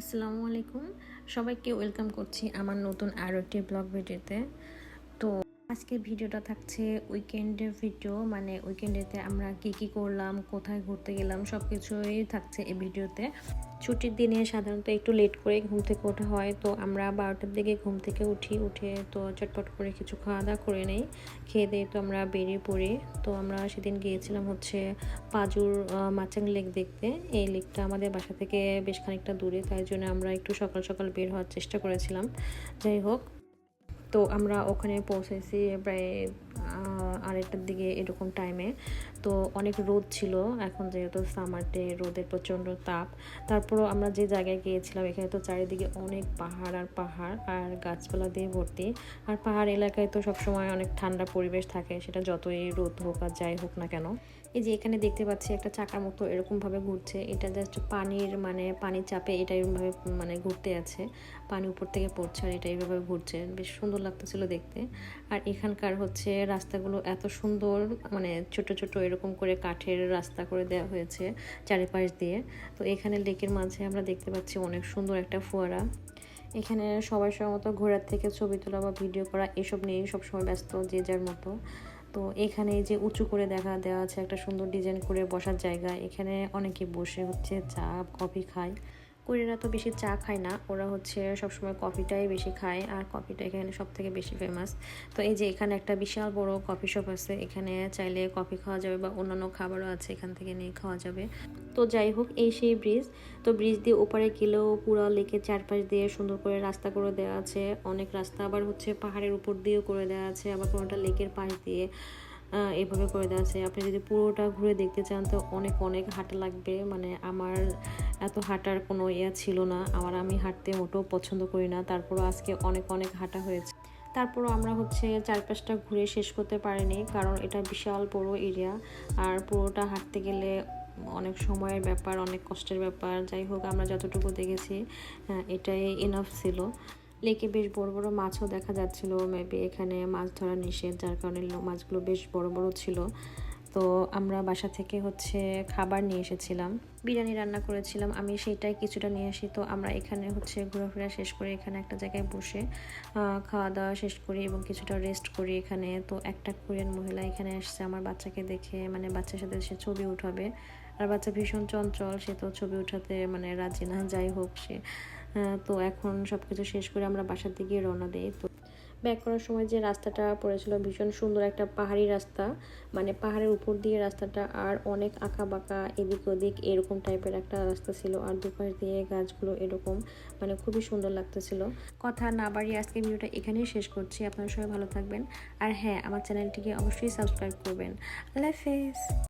আসসালামু আলাইকুম। সবাইকে ওয়েলকাম করছি আমার নতুন আরও একটি ব্লগ ভিডিওতে। আজকের ভিডিওটা থাকছে উইকেন্ডের ভিডিও মানে উইকেন্ডেতে আমরা কি কি করলাম, কোথায় ঘুরতে গেলাম সব কিছুই থাকছে এই ভিডিওতে। ছুটির দিনে সাধারণত একটু লেট করে ঘুম থেকে ওঠা হয়, তো আমরা বারোটার দিকে ঘুম থেকে উঠি, উঠে তো চটপট করে কিছু খাওয়া দাওয়া করে নেই। খেয়ে দিয়ে তো আমরা বেরিয়ে পড়ি, তো আমরা সেদিন গিয়েছিলাম হচ্ছে পাজুর মাচাং লেক দেখতে। এই লেকটা আমাদের বাসা থেকে বেশ খানিকটা দূরে, তাই জন্য আমরা একটু সকাল সকাল বের হওয়ার চেষ্টা করেছিলাম। যাই হোক তো আমরা ওখানে পৌঁছেছি প্রায় আড়াইটার দিকে এরকম টাইমে তো অনেক রোদ ছিল। এখন যেহেতু সামারটে রোদের প্রচণ্ড তাপ। তারপরও আমরা যে জায়গায় গিয়েছিলাম, এখানে তো চারিদিকে অনেক পাহাড় আর পাহাড় আর গাছপালা দিয়ে ভর্তি। আর পাহাড় এলাকায় তো সবসময় অনেক ঠান্ডা পরিবেশ থাকে, সেটা যতই রোদ হোক আর যাই হোক না কেন। এই যে এখানে দেখতে পাচ্ছি একটা চাকার মতো এরকমভাবে ঘুরছে। এটা জাস্ট পানির মানে পানির চাপে এটা এরকমভাবে মানে ঘুরতে আছে। পানি উপর থেকে পড়ছে আর এটা এইভাবে ঘুরছে। বেশ সুন্দর লাগতেছিল দেখতে। আর এখানকার হচ্ছে রাস্তাগুলো এত সুন্দর মানে ছোট ছোট এরকম করে কাঠের রাস্তা করে দেওয়া হয়েছে চারিপাশ দিয়ে। তো এখানে লেকের মাঝে আমরা দেখতে পাচ্ছি অনেক সুন্দর একটা ফোয়ারা। এখানে সবার সবার মতো ঘোরার থেকে ছবি তোলা বা ভিডিও করা এসব নিয়েই সবসময় ব্যস্ত যে যার মতো। তো এখানে যে উঁচু করে দেখা দেওয়া আছে একটা সুন্দর ডিজাইন করে বসার জায়গা। এখানে অনেকে বসে হচ্ছে চা, কফি খায়। কোরিয়ারা তো বেশি চা খায় না, ওরা হচ্ছে সবসময় কফিটাই বেশি খায়, আর কফিটা এখানে সব থেকে বেশি ফেমাস তো এই যে এখানে একটা বিশাল বড় কফি শপ আছে, এখানে চাইলে কফি খাওয়া যাবে বা অন্যান্য খাবারও আছে এখান থেকে নিয়ে খাওয়া যাবে। তো যাই হোক, এই সেই ব্রিজ তো ব্রিজ দিয়ে ওপারে গেলেও পুরো লেকের চারপাশ দিয়ে সুন্দর করে রাস্তা করে দেওয়া আছে। অনেক রাস্তা আবার হচ্ছে পাহাড়ের উপর দিয়েও করে দেওয়া আছে, আবার কোনোটা লেকের পাশ দিয়ে। এভাবে করে দেওয়া আছে। আপনি যদি পুরোটা ঘুরে দেখতে চান, তো অনেক অনেক হাঁটা লাগবে। মানে আমার এত হাঁটার কোনো ইয়া ছিল না। আমার আমি হাঁটতে মোটেও পছন্দ করি না। তারপরও আজকে অনেক অনেক হাঁটা হয়েছে। তারপরও আমরা হচ্ছে চারপাশটা ঘুরে শেষ করতে পারিনি, কারণ এটা বিশাল বড় এরিয়া আর পুরোটা হাঁটতে গেলে অনেক সময়ের ব্যাপার, অনেক কষ্টের ব্যাপার। যাই হোক, আমরা যতটুকু দেখেছি এটাই ইনাফ ছিল। লেকে বেশ বড় বড় মাছও দেখা যাচ্ছিল মেবি এখানে মাছ ধরা নিষেধ, যার কারণে মাছগুলো বেশ বড় বড় ছিল। তো আমরা বাসা থেকে হচ্ছে খাবার নিয়ে এসেছিলাম। বিরিয়ানি রান্না করেছিলাম, আমি সেইটাই কিছুটা নিয়ে আসি। তো আমরা এখানে হচ্ছে ঘোরাফেরা শেষ করে এখানে একটা জায়গায় বসে খাওয়া দাওয়া শেষ করি এবং কিছুটা রেস্ট করি এখানে। তো একটা কোরিয়ান মহিলা এখানে আসছে আমার বাচ্চাকে দেখে মানে বাচ্চার সাথে সে ছবি উঠাবে। আর বাচ্চা ভীষণ চঞ্চল, সে তো ছবি উঠাতে মানে রাজি না, যাই হোক সে। তো এখন সব কিছু শেষ করে আমরা বাসার দিকে রওনা দিই। তো ব্যাক করার সময় যে রাস্তাটা পড়েছিল ভীষণ সুন্দর একটা পাহাড়ি রাস্তা মানে পাহাড়ের উপর দিয়ে রাস্তাটা আর অনেক আঁকা বাঁকা এদিক ওদিক এরকম টাইপের একটা রাস্তা ছিল আর দুপাশ দিয়ে গাছগুলো এরকম মানে খুবই সুন্দর লাগতেছিল। কথা না বাড়িয়ে আজকে ভিডিওটা এখানেই শেষ করছি, আপনারা সবাই ভালো থাকবেন। আর হ্যাঁ আমার চ্যানেলটিকে অবশ্যই সাবস্ক্রাইব করবেন। আল্লাহ হাফেজ।